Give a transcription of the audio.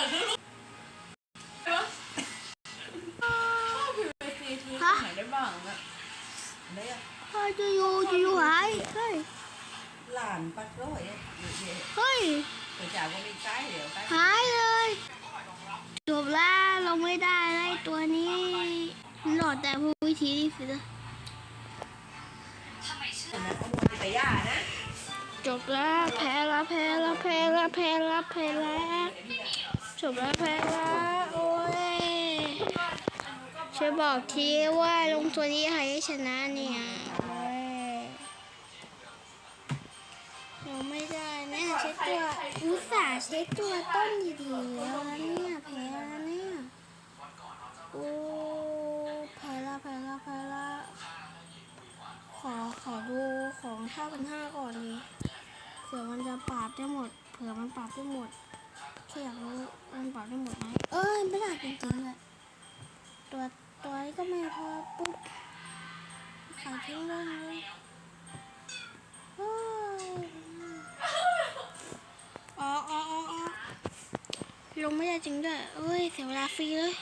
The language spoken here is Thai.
ากดูรูปผิวสีคือตรงได้บ้างอะได้อเฮ้จะอยู่จะอยู่หายเฮ้ยหลานปัดร้อยเฮ้ยตัวจ่าก็มีใกล้เดี๋ยวหายเลยจบแล้วเราไม่ได้ไลยตัวนี้หลอดแต่ผู้วิธีที่สุดนะแต่ย่านะ จบแล้วแพ้แล้วแพ้แล้วแพ้แล้วแพ้แล้วแพ้แล้วจบแล้วแพ้แล้วโอ้ยช่วยบอกทีว่าลงตัวนี้ใครชนะเนี่ยโอ้ยเราไม่ได้แน่เช็ดตัวอุตส่าห์เช็ดตัวต้นดีๆแล้วนะเนี่ยแพ้แล้วเนี่ยโอ้แพ้แล้วแพ้แล้วแพ้แล้วขอขอดูของห้าพันห้าก่อนดี ผื่อมันจะปราบได้หมด เผื่อมันปราบได้หมดแค่อยากรู้มันปราบได้หมดไหมเอ้ยไม่ได้จริงๆเลยตัวตัวนี้ก็ไม่พอปุ๊บขายทิ้งเลยเฮ้ยอ๋ออ๋ออ๋ออ๋อลงไม่ได้จริงด้วยเอ้ย เสียเวลาฟรีเลย